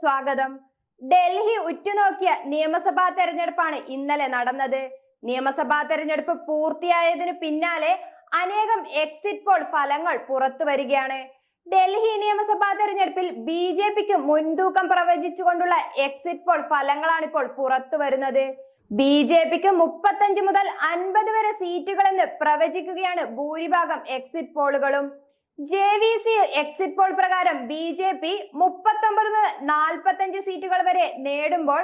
സ്വാഗതം. ഡൽഹി ഉറ്റുനോക്കിയ നിയമസഭാ തെരഞ്ഞെടുപ്പാണ് ഇന്നലെ നടന്നത്. നിയമസഭാ തെരഞ്ഞെടുപ്പ് പൂർത്തിയായതിനു പിന്നാലെ അനേകം എക്സിറ്റ് പോൾ ഫലങ്ങൾ പുറത്തു വരികയാണ്. ഡൽഹി നിയമസഭാ തെരഞ്ഞെടുപ്പിൽ ബി ജെ പിക്ക് മുൻതൂക്കം പ്രവചിച്ചുകൊണ്ടുള്ള എക്സിറ്റ് പോൾ ഫലങ്ങളാണ് ഇപ്പോൾ പുറത്തു വരുന്നത്. ബി ജെ പിക്ക് മുപ്പത്തഞ്ച് മുതൽ അൻപത് വരെ സീറ്റുകളെന്ന് പ്രവചിക്കുകയാണ് ഭൂരിഭാഗം exit പോളുകളും J V C exit poll പ്രകാരം ബി ജെ പി മുപ്പത്തൊമ്പത് മുതൽ നാൽപ്പത്തഞ്ച് സീറ്റുകൾ വരെ നേടുമ്പോൾ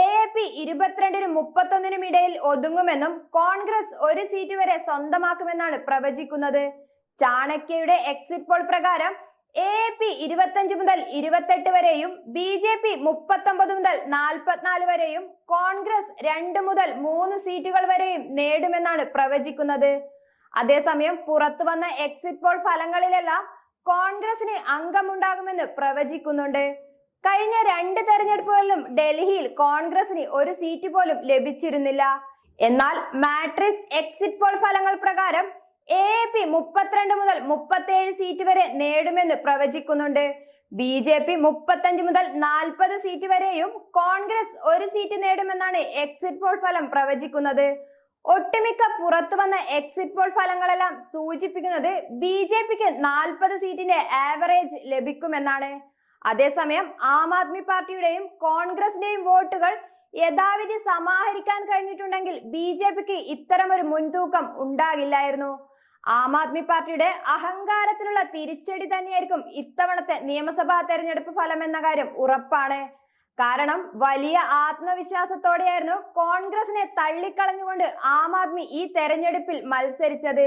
എ എ പി ഇരുപത്തിരണ്ടിനും മുപ്പത്തൊന്നിനും ഇടയിൽ ഒതുങ്ങുമെന്നും കോൺഗ്രസ് ഒരു സീറ്റ് വരെ സ്വന്തമാക്കുമെന്നാണ് പ്രവചിക്കുന്നത്. ചാണക്യയുടെ എക്സിറ്റ് പോൾ പ്രകാരം എ എ പി ഇരുപത്തഞ്ച് മുതൽ ഇരുപത്തെട്ട് വരെയും ബി ജെ പി മുപ്പത്തൊമ്പത് മുതൽ നാൽപ്പത്തിനാല് വരെയും കോൺഗ്രസ് രണ്ട് മുതൽ മൂന്ന് സീറ്റുകൾ വരെയും നേടുമെന്നാണ് പ്രവചിക്കുന്നത്. അതേസമയം പുറത്തു വന്ന എക്സിറ്റ് പോൾ ഫലങ്ങളിലെല്ലാം കോൺഗ്രസിന് അംഗമുണ്ടാകുമെന്ന് പ്രവചിക്കുന്നുണ്ട്. കഴിഞ്ഞ രണ്ട് തെരഞ്ഞെടുപ്പുകളിലും ഡൽഹിയിൽ കോൺഗ്രസിന് ഒരു സീറ്റ് പോലും ലഭിച്ചിരുന്നില്ല. എന്നാൽ മാട്രിക്സ് എക്സിറ്റ് പോൾ ഫലങ്ങൾ പ്രകാരം എ പി മുപ്പത്തിരണ്ട് മുതൽ മുപ്പത്തേഴ് സീറ്റ് വരെ നേടുമെന്ന് പ്രവചിക്കുന്നുണ്ട്. ബി ജെ പി മുപ്പത്തഞ്ച് മുതൽ നാൽപ്പത് സീറ്റ് വരെയും കോൺഗ്രസ് ഒരു സീറ്റ് നേടുമെന്നാണ് എക്സിറ്റ് പോൾ ഫലം പ്രവചിക്കുന്നത്. ഒട്ടുമിക്ക പുറത്തു വന്ന എക്സിറ്റ് പോൾ ഫലങ്ങളെല്ലാം സൂചിപ്പിക്കുന്നത് ബി ജെ പിക്ക് നാൽപ്പത് സീറ്റിന്റെ ആവറേജ് ലഭിക്കുമെന്നാണ്. അതേസമയം ആം ആദ്മി പാർട്ടിയുടെയും കോൺഗ്രസിന്റെയും വോട്ടുകൾ യഥാവിധി സമാഹരിക്കാൻ കഴിഞ്ഞിട്ടുണ്ടെങ്കിൽ ബി ജെ പിക്ക് ഇത്തരമൊരു മുൻതൂക്കം ഉണ്ടാകില്ലായിരുന്നു. ആം ആദ്മി പാർട്ടിയുടെ അഹങ്കാരത്തിനുള്ള തിരിച്ചടി തന്നെയായിരിക്കും ഇത്തവണത്തെ നിയമസഭാ തെരഞ്ഞെടുപ്പ് ഫലം എന്ന കാര്യം ഉറപ്പാണ്. കാരണം വലിയ ആത്മവിശ്വാസത്തോടെയായിരുന്നു കോൺഗ്രസിനെ തള്ളിക്കളഞ്ഞുകൊണ്ട് ആം ആദ്മി ഈ തെരഞ്ഞെടുപ്പിൽ മത്സരിച്ചത്.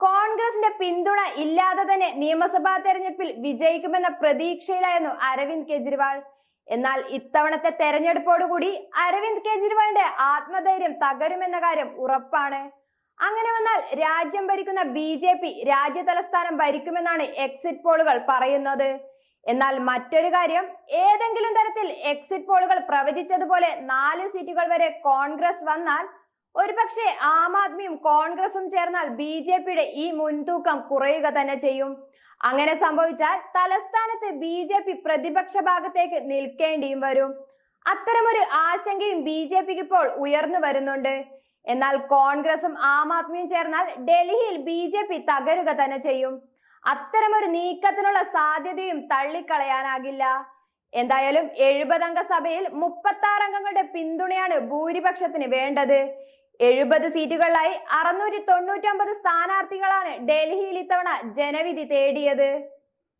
കോൺഗ്രസിന്റെ പിന്തുണ ഇല്ലാതെ തന്നെ നിയമസഭാ തെരഞ്ഞെടുപ്പിൽ വിജയിക്കുമെന്ന പ്രതീക്ഷയിലായിരുന്നു അരവിന്ദ് കെജ്രിവാൾ. എന്നാൽ ഇത്തവണത്തെ തെരഞ്ഞെടുപ്പോടുകൂടി അരവിന്ദ് കെജ്രിവാളിന്റെ ആത്മധൈര്യം തകരുമെന്ന കാര്യം ഉറപ്പാണ്. അങ്ങനെ വന്നാൽ രാജ്യം ഭരിക്കുന്ന ബി രാജ്യ തലസ്ഥാനം ഭരിക്കുമെന്നാണ് എക്സിറ്റ് പോളുകൾ പറയുന്നത്. എന്നാൽ മറ്റൊരു കാര്യം ഏതെങ്കിലും തരത്തിൽ എക്സിറ്റ് പോളുകൾ പ്രവചിച്ചതുപോലെ നാല് സീറ്റുകൾ വരെ കോൺഗ്രസ് വന്നാൽ ഒരുപക്ഷെ ആം ആദ്മിയും കോൺഗ്രസും ചേർന്നാൽ ബി ജെ പിയുടെ ഈ മുൻതൂക്കം കുറയുക തന്നെ ചെയ്യും. അങ്ങനെ സംഭവിച്ചാൽ തലസ്ഥാനത്ത് ബി ജെ പി പ്രതിപക്ഷ ഭാഗത്തേക്ക് നിൽക്കേണ്ടിയും വരും. അത്തരമൊരു ആശങ്കയും ബി ജെ പിക്ക് ഇപ്പോൾ ഉയർന്നു വരുന്നുണ്ട്. എന്നാൽ കോൺഗ്രസും ആം ആദ്മിയും ചേർന്നാൽ ഡൽഹിയിൽ ബി ജെ പി തകരുക തന്നെ ചെയ്യും. അത്തരമൊരു നീക്കത്തിനുള്ള സാധ്യതയും തള്ളിക്കളയാനാകില്ല. എന്തായാലും എഴുപതംഗ സഭയിൽ മുപ്പത്തി അംഗങ്ങളുടെ പിന്തുണയാണ് ഭൂരിപക്ഷത്തിന് വേണ്ടത്. എഴുപത് സീറ്റുകളിലായി അറുന്നൂറ്റി തൊണ്ണൂറ്റി ഒമ്പത് സ്ഥാനാർത്ഥികളാണ് ഡൽഹിയിൽ ഇത്തവണ ജനവിധി തേടിയത്.